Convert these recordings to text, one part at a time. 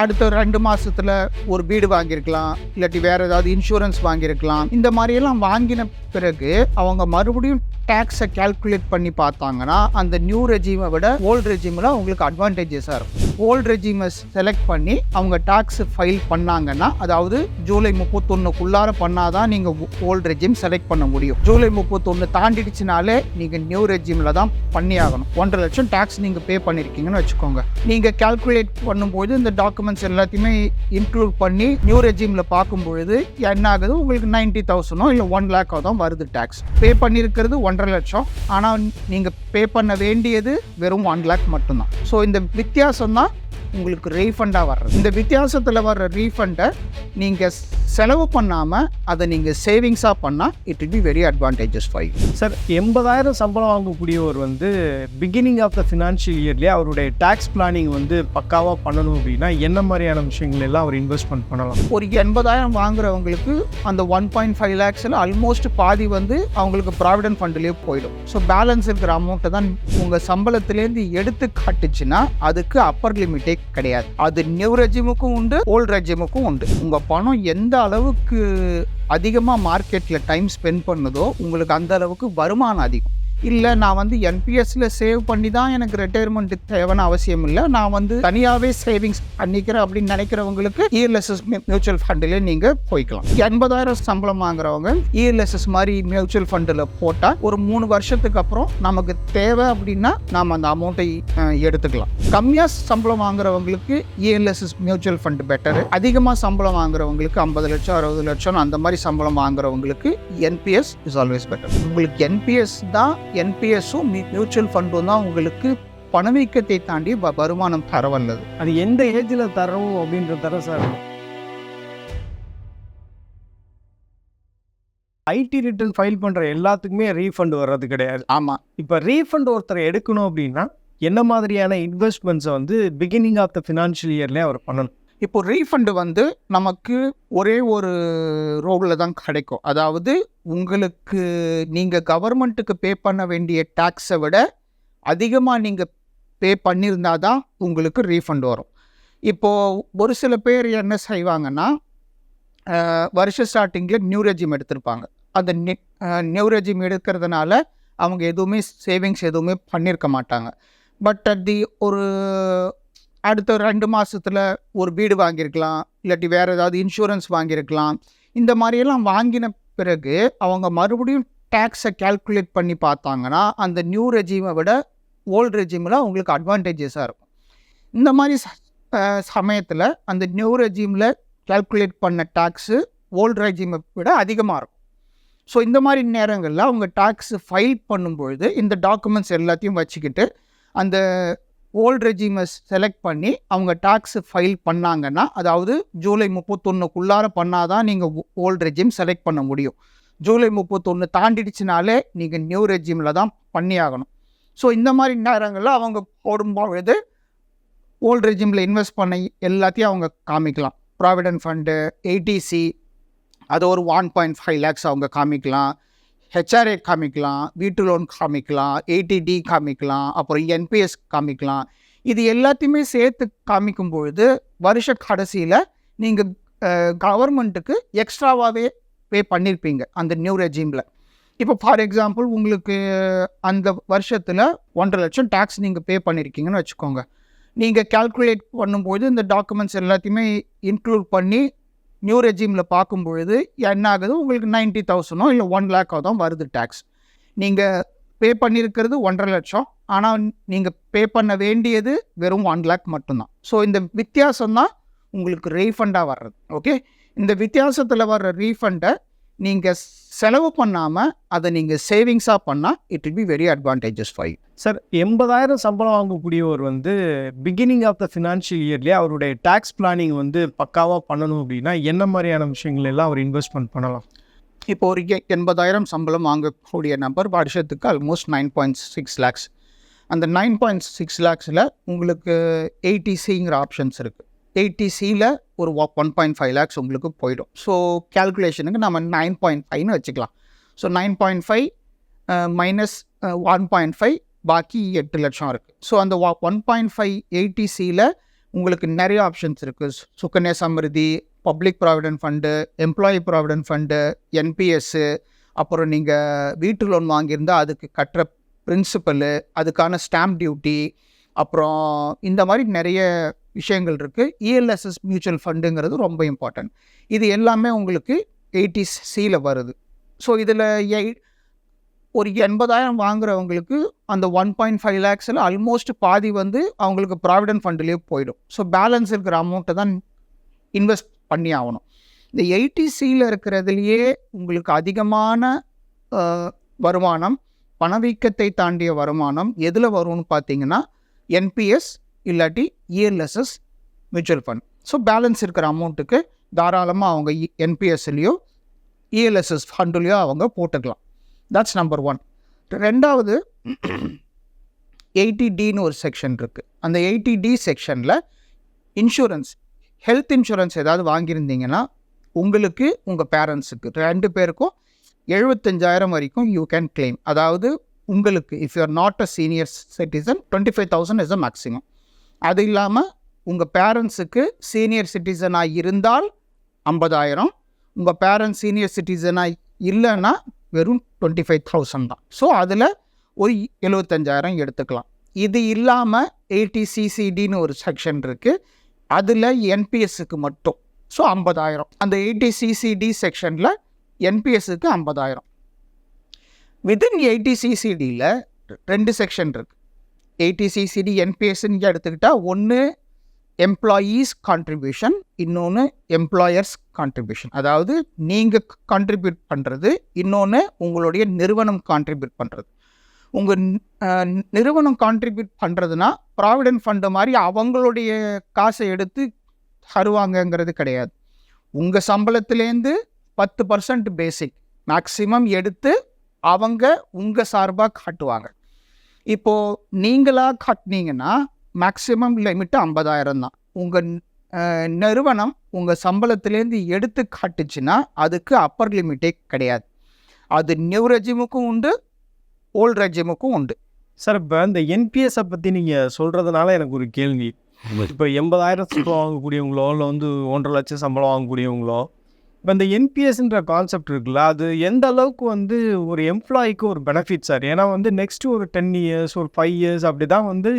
அடுத்த ரெண்டு மாசத்துல ஒரு வீடு வாங்கியிருக்கலாம் இல்லாட்டி வேற ஏதாவது இன்சூரன்ஸ் வாங்கியிருக்கலாம். இந்த மாதிரியெல்லாம் வாங்கின பிறகு அவங்க மறுபடியும் டேக்ஸை கால்குலேட் பண்ணி பார்த்தாங்கன்னா அந்த நியூ ரெஜிமை விட ஓல்டு ரெஜிமில் அவங்களுக்கு அட்வான்டேஜஸாக இருக்கும். ஓல்டு ரெஜிமை செலக்ட் பண்ணி அவங்க டேக்ஸ் ஃபைல் பண்ணாங்கன்னா அதாவது ஜூலை முப்பத்தொன்னுக்குள்ளார பண்ணாதான் நீங்கள் ஓல்டு ரெஜிம் செலக்ட் பண்ண முடியும். ஜூலை முப்பத்தொன்று தாண்டிடுச்சுனாலே நீங்கள் நியூ ரெஜிமில் தான் பண்ணி ஆகணும் ஒன்றரை லட்சம் டேக்ஸ் நீங்கள் பே பண்ணியிருக்கீங்கன்னு வச்சுக்கோங்க. நீங்கள் கால்குலேட் பண்ணும்போது இந்த டாக்குமெண்ட்ஸ் எல்லாத்தையுமே இன்க்ளூட் பண்ணி நியூ ரெஜிமில் பார்க்கும்பொழுது என்ன ஆகுது? உங்களுக்கு நைன்ட்டி தௌசண்டோ இல்லை ஒன் லேக்கோ தான் வருது டேக்ஸ் பே பண்ணியிருக்கிறது ஒன்றரை லட்சம். ஆனால் நீங்கள் பே பண்ண வேண்டியது வெறும் ஒன் லேக் மட்டும்தான். ஸோ இந்த வித்தியாசம் தான் உங்களுக்கு ரீஃபண்டாக வர்றது. இந்த வித்தியாசத்தில் வர்ற ரீஃபண்டை நீங்கள் செலவு பண்ணாமல் அதை நீங்கள் சேவிங்ஸாக பண்ணால் it will be very advantages five sir எண்பதாயிரம் சம்பளம் வாங்கக்கூடியவர் வந்து பிகினிங் ஆஃப் த ஃபினான்ஷியல் இயர்லேயே அவருடைய டேக்ஸ் பிளானிங் வந்து பக்காவாக பண்ணணும் அப்படின்னா என்ன மாதிரியான விஷயங்கள் எல்லாம் அவர் இன்வெஸ்ட்மெண்ட் பண்ணலாம்? ஒரு எண்பதாயிரம் வாங்குறவங்களுக்கு அந்த ஒன் பாயிண்ட் ஃபைவ் லேக்ஸில் ஆல்மோஸ்ட் பாதி வந்து அவங்களுக்கு ப்ராவிடென்ட் ஃபண்ட்லேயே போயிடும். ஸோ பேலன்ஸ் இருக்கிற அமௌண்ட்டை தான் உங்கள் சம்பளத்துலேருந்து எடுத்து காட்டுச்சுன்னா அதுக்கு அப்பர் லிமிட்டே கிடையாது. அது நியூ ரெஜிமுக்கும் உண்டு ஓல்டு ரெஜிமுக்கும் உண்டு. உங்கள் பணம் எந்த அளவுக்கு அதிகமாக மார்க்கெட்டில் டைம் ஸ்பெண்ட் பண்ணுதோ உங்களுக்கு அந்த அளவுக்கு வருமானம் அதிகம். இல்லை நான் வந்து என்பிஎஸ்ல சேவ் பண்ணி தான் எனக்கு ரிட்டையர்மெண்ட் தேவைன்னு அவசியம் இல்லை. நான் வந்து தனியாகவே சேவிங்ஸ் பண்ணிக்கிறேன் அப்படின்னு நினைக்கிறவங்களுக்கு இஎல்எஸ்எஸ் மியூச்சுவல் ஃபண்டில் நீங்கள் போய்க்கலாம். எண்பதாயிரம் சம்பளம் வாங்குறவங்க இஎல்எஸ்எஸ் மாதிரி மியூச்சுவல் ஃபண்டில் போட்டால் ஒரு மூணு வருஷத்துக்கு அப்புறம் நமக்கு தேவை அப்படின்னா நாம் அந்த அமௌண்ட்டை எடுத்துக்கலாம். கம்மியாக சம்பளம் வாங்குறவங்களுக்கு இஎல்எஸ்எஸ் மியூச்சுவல் ஃபண்ட் பெட்டரு அதிகமாக சம்பளம் வாங்குறவங்களுக்கு ஐம்பது லட்சம் அறுபது லட்சம் அந்த மாதிரி சம்பளம் வாங்குறவங்களுக்கு என்பிஎஸ் இஸ் ஆல்வேஸ் பெட்டர் உங்களுக்கு என்பிஎஸ் தான் என்பிஎஸும் மியூச்சுவல் ஃபண்டும் தான் உங்களுக்கு பணவீக்கத்தை தாண்டி வருமானம் தரவல்லது அது எந்த ஏஜில் தரும் அப்படின்ற தரம் சார். ஐடி ரிட்டர்ன் ஃபைல் பண்ணுற எல்லாத்துக்குமே ரீஃபண்ட் வர்றது கிடையாது. ஆமாம் இப்போ ரீஃபண்ட் ஒருத்தர் எடுக்கணும் அப்படின்னா என்ன மாதிரியான இன்வெஸ்ட்மெண்ட்ஸை வந்து பிகினிங் ஆஃப் த ஃபினான்ஷியல் இயர்லேயே அவர் பண்ணணும். இப்போ ரீஃபண்டு வந்து நமக்கு ஒரே ஒரு ரோடில் தான் கிடைக்கும். அதாவது உங்களுக்கு நீங்கள் கவர்மெண்ட்டுக்கு பே பண்ண வேண்டிய டேக்ஸை விட அதிகமாக நீங்கள் பே பண்ணியிருந்தா தான் உங்களுக்கு ரீஃபண்ட் வரும். இப்போது ஒரு சில பேர் என்ன செய்வாங்கன்னா வருஷ ஸ்டார்டிங்கில் நியூ ரெஜிம் எடுத்திருப்பாங்க. அந்த நியூ ரெஜிம் எடுக்கிறதுனால அவங்க எதுவுமே சேவிங்ஸ் எதுவுமே பண்ணியிருக்க மாட்டாங்க. பட் அட் தி ஒரு அடுத்த ரெண்டு மாதத்தில் ஒரு வீடு வாங்கியிருக்கலாம் இல்லாட்டி வேறு ஏதாவது இன்சூரன்ஸ் வாங்கியிருக்கலாம். இந்த மாதிரியெல்லாம் வாங்கின பிறகு அவங்க மறுபடியும் டேக்ஸை கால்குலேட் பண்ணி பார்த்தாங்கன்னா அந்த நியூ ரெஜிமை விட ஓல்டு ரெஜிமில் அவங்களுக்கு அட்வான்டேஜஸாக இருக்கும். இந்த மாதிரி சமயத்தில் அந்த நியூ ரெஜிமில் கால்குலேட் பண்ண டேக்ஸு ஓல்டு ரெஜிமை விட அதிகமாக இருக்கும். ஸோ இந்த மாதிரி நேரங்களில் அவங்க டேக்ஸ் ஃபைல் பண்ணும்பொழுது இந்த டாக்குமெண்ட்ஸ் எல்லாத்தையும் வச்சுக்கிட்டு அந்த ஓல்டு ரெஜிமை செலக்ட் பண்ணி அவங்க டேக்ஸ் ஃபைல் பண்ணாங்கன்னா அதாவது ஜூலை முப்பத்தொன்னுக்குள்ளார பண்ணாதான் நீங்கள் ஓல்டு ரெஜிம் செலக்ட் பண்ண முடியும். ஜூலை முப்பத்தொன்று தாண்டிடுச்சுனாலே நீங்கள் நியூ ரெஜிமில் தான் பண்ணி ஆகணும் ஸோ இந்த மாதிரி நேரங்களில் அவங்க போடும்பொழுது ஓல்டு ரெஜிமில் இன்வெஸ்ட் பண்ண எல்லாத்தையும் அவங்க காமிக்கலாம். ப்ராவிடென்ட் ஃபண்டு ஏடிசி அது ஒரு ஒன் பாயிண்ட் ஃபைவ் லேக்ஸ் அவங்க காமிக்கலாம். ஹெச்ஆர்ஏ காமிக்கலாம் வீட்டு லோன் காமிக்கலாம் ஏடிடி காமிக்கலாம் அப்புறம் என்பிஎஸ் காமிக்கலாம். இது எல்லாத்தையுமே சேர்த்து காமிக்கும் பொழுது வருஷ கடைசியில் நீங்கள் கவர்மெண்ட்டுக்கு எக்ஸ்ட்ராவாகவே பே பண்ணியிருப்பீங்க அந்த நியூ ரெஜிமில் இப்போ ஃபார் எக்ஸாம்பிள் உங்களுக்கு அந்த வருஷத்தில் ஒன்றரை லட்சம் டேக்ஸ் நீங்கள் பே பண்ணியிருக்கீங்கன்னு வச்சுக்கோங்க. நீங்கள் கால்குலேட் பண்ணும்போது இந்த டாக்குமெண்ட்ஸ் எல்லாத்தையுமே இன்க்ளூட் பண்ணி நியூ ரெஜிமில் பார்க்கும் பொழுது என்ன ஆகுது? உங்களுக்கு நைன்ட்டி தௌசண்டோ இல்லை ஒன் லேக்கோ தான் வருது டேக்ஸ் நீங்கள் பே பண்ணியிருக்கிறது ஒன்றரை லட்சம். ஆனால் நீங்கள் பே பண்ண வேண்டியது வெறும் ஒன் லேக் மட்டும்தான். ஸோ இந்த வித்தியாசம் தான் உங்களுக்கு ரீஃபண்டாக வர்றது. ஓகே இந்த வித்தியாசத்தில் வர்ற ரீஃபண்டை நீங்கள் செலவு பண்ணாமல் அதை நீங்கள் சேவிங்ஸாக பண்ணால் it will be very advantages five sir எண்பதாயிரம் சம்பளம் வாங்கக்கூடியவர் வந்து பிகினிங் ஆஃப் த ஃபினான்ஷியல் இயர்லேயே அவருடைய டேக்ஸ் பிளானிங் வந்து பக்காவாக பண்ணணும் அப்படின்னா என்ன மாதிரியான விஷயங்கள் எல்லாம் அவர் இன்வெஸ்ட்மெண்ட் பண்ணலாம்? இப்போ ஒரு எண்பதாயிரம் சம்பளம் வாங்கக்கூடிய நபர் வருஷத்துக்கு almost nine point six lakhs அந்த நைன் பாயிண்ட் சிக்ஸ் லேக்ஸில் உங்களுக்கு எயிட்டிசிங்கிற ஆப்ஷன்ஸ் இருக்குது எயிட்டி சியில் ஒரு ஒன் பாயிண்ட் ஃபைவ் லேக்ஸ் உங்களுக்கு போயிடும். ஸோ கேல்குலேஷனுக்கு நம்ம நைன் பாயிண்ட் ஃபைவ்னு வச்சுக்கலாம். So nine point five minus one point five பாக்கி எட்டு லட்சம் இருக்குது ஸோ அந்த ஒன் பாயிண்ட் ஃபைவ் எயிட்டி சியில் உங்களுக்கு நிறைய ஆப்ஷன்ஸ் இருக்குது Sukanya Samriddhi public provident fund employee provident fund NPS அப்புறம் நீங்கள் வீட்டு லோன் வாங்கியிருந்தால் அதுக்கு கட்டுற பிரின்சிபலு அதுக்கான ஸ்டாம்ப் டியூட்டி அப்புறம் இந்த மாதிரி நிறைய விஷயங்கள் இருக்குது இஎல்எஸ்எஸ் மியூச்சுவல் ஃபண்டுங்கிறது ரொம்ப இம்பார்ட்டன்ட் இது எல்லாமே உங்களுக்கு எயிட்டி சியில் வருது. ஸோ இதில் ஒரு எண்பதாயிரம் வாங்குறவங்களுக்கு அந்த ஒன் பாயிண்ட் ஃபைவ் லேக்ஸில் ஆல்மோஸ்ட் பாதி வந்து அவங்களுக்கு ப்ராவிடென்ட் ஃபண்டுலேயே போயிடும். ஸோ பேலன்ஸ் இருக்கிற அமௌண்ட்டை தான் இன்வெஸ்ட் பண்ணி ஆகணும். இந்த எயிட்டி சியில் இருக்கிறதுலையே உங்களுக்கு அதிகமான வருமானம் பணவீக்கத்தை தாண்டிய வருமானம் எதில் வரும்னு பார்த்தீங்கன்னா என்பிஎஸ் இல்லாட்டி ELSS mutual fund so balance இருக்கிற அமௌண்ட்டுக்கு தாராளமாக அவங்க என்பிஎஸ்லேயோ இஎல்எஸ்எஸ் ஃபண்டுலேயோ அவங்க போட்டுக்கலாம். தட்ஸ் நம்பர் ஒன் ரெண்டாவது எயிட்டி டின்னு ஒரு செக்ஷன் இருக்குது அந்த எயிட்டி டி செக்ஷனில் இன்சூரன்ஸ் ஹெல்த் இன்சூரன்ஸ் ஏதாவது வாங்கியிருந்தீங்கன்னா உங்களுக்கு உங்கள் பேரண்ட்ஸுக்கு ரெண்டு பேருக்கும் எழுபத்தஞ்சாயிரம் வரைக்கும் யூ கேன் கிளைம் அதாவது உங்களுக்கு if you are not a senior citizen twenty five thousand is a maximum அது இல்லாமல் உங்கள் பேரண்ட்ஸுக்கு சீனியர் சிட்டிசனாக இருந்தால் ஐம்பதாயிரம். உங்கள் பேரண்ட்ஸ் சீனியர் சிட்டிசனாக இல்லைன்னா வெறும் டுவெண்ட்டி ஃபைவ் தௌசண்ட் தான். ஸோ அதில் ஒரு எழுபத்தஞ்சாயிரம் எடுத்துக்கலாம். இது இல்லாமல் ஏடிசிசிடின்னு ஒரு செக்ஷன் இருக்குது அதில் என்பிஎஸ்க்கு மட்டும். ஸோ ஐம்பதாயிரம். அந்த ஏடிசிசிடி செக்ஷனில் என்பிஎஸ்க்கு ஐம்பதாயிரம். வித்தின் எயிட்டிசிசிடியில் ரெண்டு செக்ஷன் இருக்குது ஏடிசிசிடி என்பிஎஸ்ன்னு எடுத்துக்கிட்டால் ஒன்று எம்ப்ளாயீஸ் கான்ட்ரிபியூஷன் இன்னொன்று எம்ப்ளாயர்ஸ் கான்ட்ரிபியூஷன் அதாவது நீங்கள் கான்ட்ரிபியூட் பண்ணுறது இன்னொன்று உங்களுடைய நிறுவனம் கான்ட்ரிபியூட் பண்ணுறது உங்கள் நிறுவனம் கான்ட்ரிபியூட் பண்ணுறதுனா ப்ராவிடென்ட் ஃபண்டு மாதிரி அவங்களுடைய காசை எடுத்து தருவாங்கங்கிறது கிடையாது. உங்கள் சம்பளத்துலேருந்து பத்து பர்சன்ட் பேசிக் மேக்ஸிமம் எடுத்து அவங்க உங்கள் சார்பாக காட்டுவாங்க. இப்போது நீங்களாக காட்டினீங்கன்னா மேக்ஸிமம் லிமிட்டு ஐம்பதாயிரம் தான். உங்கள் நிறுவனம் உங்கள் சம்பளத்துலேருந்து எடுத்து காட்டுச்சுன்னா அதுக்கு அப்பர் லிமிட்டே கிடையாது. அது நியூ ரெஜிமுக்கும் உண்டு ஓல்ட் ரெஜிமுக்கும் உண்டு. சார் இப்போ இந்த என்பிஎஸ்ஸை பற்றி நீங்கள் சொல்கிறதுனால எனக்கு ஒரு கேள்வி. இப்போ எண்பதாயிரம் சம்பளம் வாங்கக்கூடியவங்களோ இல்லை வந்து ஒன்றரை லட்சம் சம்பளம் வாங்கக்கூடியவங்களோ இப்போ இந்த என்பிஎஸ்ன்ற கான்செப்ட் இருக்குல்ல அது எந்த அளவுக்கு வந்து ஒரு எம்ப்ளாய்க்கு ஒரு பெனிஃபிட் சார் ஏன்னா வந்து நெக்ஸ்ட் ஒரு டென் இயர்ஸ் ஒரு ஃபைவ் இயர்ஸ் அப்படி தான் வந்து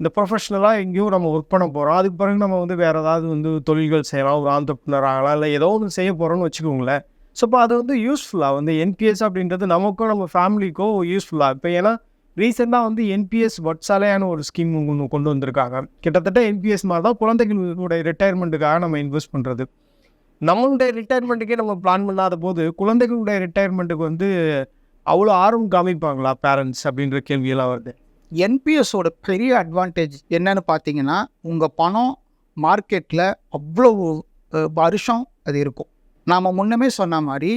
இந்த ப்ரொஃபஷ்னலாக எங்கேயும் நம்ம ஒர்க் பண்ண போகிறோம் அதுக்கு பிறகு நம்ம வந்து வேறு ஏதாவது வந்து தொழில்கள் செய்யலாம் ஒரு ஆண்டர்பனர் ஆகலாம் இல்லை ஏதோ ஒன்று செய்ய போகிறோம்னு வச்சுக்கோங்களேன். ஸோ இப்போ அது வந்து யூஸ்ஃபுல்லாக வந்து என்பிஎஸ் அப்படின்றது நமக்கும் நம்ம ஃபேமிலிக்கோ யூஸ்ஃபுல்லாக இப்போ ஏன்னா ரீசெண்டாக வந்து என்பிஎஸ் வட்சாலையான ஒரு ஸ்கீம் ஒன்று கொண்டு வந்திருக்காங்க. கிட்டத்தட்ட என்பிஎஸ் மாதிரி தான் குழந்தைகளுடைய ரிட்டையர்மெண்ட்டுக்காக நம்ம இன்வெஸ்ட் பண்ணுறது நம்மளுடைய ரிட்டையர்மெண்ட்டுக்கே நம்ம பிளான் பண்ணாத போது குழந்தைகளுடைய ரிட்டையர்மெண்ட்டுக்கு வந்து அவ்வளோ ஆர்வம் காமிப்பாங்களா பேரண்ட்ஸ் அப்படின்ற கேள்வியெல்லாம் வருது. என்பிஎஸோட பெரிய அட்வான்டேஜ் என்னன்னு பார்த்தீங்கன்னா உங்கள் பணம் மார்க்கெட்டில் அவ்வளோ வருஷம் அது இருக்கும். நாம் முன்னமே சொன்ன மாதிரி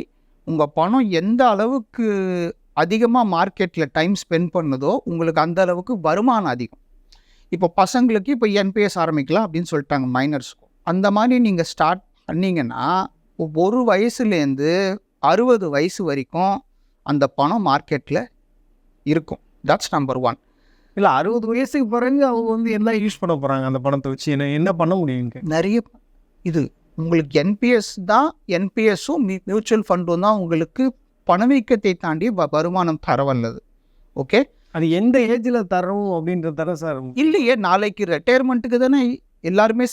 உங்கள் பணம் எந்த அளவுக்கு அதிகமாக மார்க்கெட்டில் டைம் ஸ்பெண்ட் பண்ணுதோ உங்களுக்கு அந்த அளவுக்கு வருமானம் அதிகம். இப்போ பசங்களுக்கு இப்போ என்பிஎஸ் ஆரம்பிக்கலாம் அப்படின்னு சொல்லிட்டாங்க மைனர்ஸ்க்கும் அந்த மாதிரி நீங்கள் ஸ்டார்ட் பண்ணீங்கன்னா ஒரு வயசுலேருந்து அறுபது வயசு வரைக்கும் அந்த பணம் மார்க்கெட்டில் இருக்கும். தட்ஸ் நம்பர் ஒன் இல்லை அறுபது வயசுக்கு பிறகு அவங்க வந்து என்ன யூஸ் பண்ண போகிறாங்க அந்த பணத்தை வச்சு? என்ன என்ன பண்ண முடியுங்க நிறைய இது உங்களுக்கு என்பிஎஸ் தான் என்பிஎஸும் மியூச்சுவல் ஃபண்டும் தான் உங்களுக்கு பணவீக்கத்தை தாண்டி வருமானம் தர வல்லது. ஓகே அது எந்த ஏஜில் தரோம் அப்படின்றது தானே சார்? இல்லையே நாளைக்கு ரிட்டையர்மெண்ட்டுக்கு தானே எல்லாருமே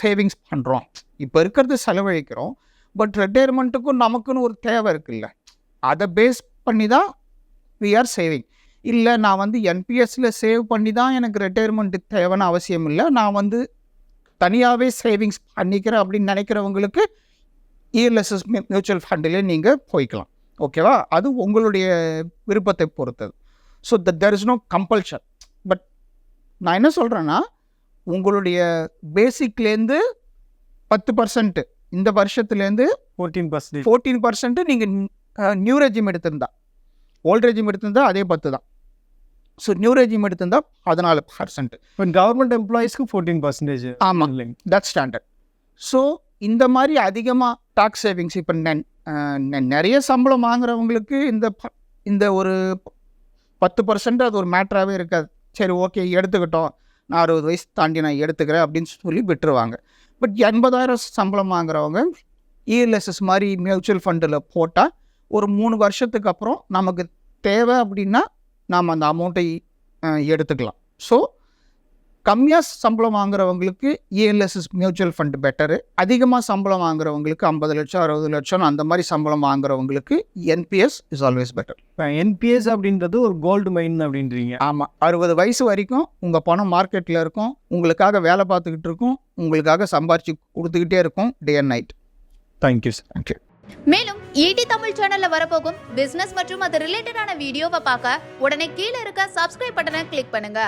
சேவிங்ஸ் பண்ணுறோம் இப்போ இருக்கிறது செலவழிக்கிறோம். பட் ரிட்டையர்மெண்ட்டுக்கும் நமக்குன்னு ஒரு தேவை இருக்குல்ல. அதை பேஸ் பண்ணி தான் வி ஆர் சேவிங் இல்லை நான் வந்து என்பிஎஸ்சில் சேவ் பண்ணி தான் எனக்கு ரிட்டையர்மெண்ட்டுக்கு தேவைன்னு அவசியம் இல்லை. நான் வந்து தனியாகவே சேவிங்ஸ் பண்ணிக்கிறேன் அப்படின்னு நினைக்கிறவங்களுக்கு இஎல்எஸ்எஸ் மியூச்சுவல் ஃபண்டிலே நீங்கள் போய்க்கலாம். ஓகேவா அது உங்களுடைய விருப்பத்தை பொறுத்தது. So the there is no compulsion but நான் என்ன சொல்கிறேன்னா உங்களுடைய பேசிக்லேருந்து பத்து பர்சன்ட்டு இந்த வருஷத்துலேருந்து ஃபோர்டீன் பர்சன்டேஜ் ஃபோர்டீன் பர்சன்ட்டு நீங்கள் நியூ ரெஜிம் எடுத்திருந்தா. ஓல்ட் ரெஜிம் எடுத்திருந்தா அதே பத்து தான் ஸோ நியூ ரெஜிம் எடுத்திருந்தா பதினாலு பர்சன்ட் இப்போ கவர்மெண்ட் எம்ப்ளாயிஸ்க்கு ஃபோர்டீன் பர்சன்டேஜ் ஆமாம் தட் ஸ்டாண்டர்ட் ஸோ இந்த மாதிரி அதிகமாக டாக்ஸ் சேவிங்ஸ் இப்போ நிறைய சம்பளம் வாங்குறவங்களுக்கு இந்த இந்த ஒரு பத்து பர்சன்ட் அது ஒரு மேட்ராகவே இருக்காது. சரி ஓகே எடுத்துக்கிட்டோம். நான் அறுபது வயசு தாண்டி நான் எடுத்துக்கிறேன் அப்படின்னு சொல்லி விட்டுருவாங்க. பட் எண்பதாயிரம் சம்பளம் வாங்குறவங்க இஎல்எஸ்எஸ் மாதிரி மியூச்சுவல் ஃபண்டில் போட்டால் ஒரு மூணு வருஷத்துக்கு அப்புறம் நமக்கு தேவை அப்படின்னா நாம் அந்த அமௌண்ட்டை எடுத்துக்கலாம். ஸோ கம்மியாக சம்பளம் வாங்குறவங்களுக்கு இஎல்எஸ்எஸ் மியூச்சுவல் ஃபண்ட் பெட்டரு அதிகமாக சம்பளம் வாங்குறவங்களுக்கு ஐம்பது லட்சம் அறுபது லட்சம் அந்த மாதிரி சம்பளம் வாங்குறவங்களுக்கு என்பிஎஸ் இஸ் ஆல்வேஸ் பெட்டர் இப்போ என்பிஎஸ் அப்படின்றது ஒரு கோல்டு மைன் அப்படின்றீங்க. ஆமாம் அறுபது வயசு வரைக்கும் உங்கள் பணம் மார்க்கெட்டில் இருக்கும். உங்களுக்காக வேலை பார்த்துக்கிட்டு இருக்கும். உங்களுக்காக சம்பாரிச்சு கொடுத்துக்கிட்டே இருக்கும் day and night thank you sir thank you மேலும் ஈடி தமிழ் சேனல்ல வரப்போகும் பிசினஸ் மற்றும் அது ரிலேட்டடான வீடியோவை பார்க்க உடனே கீழே இருக்க சப்ஸ்கிரைப் பட்டனை கிளிக் பண்ணுங்க.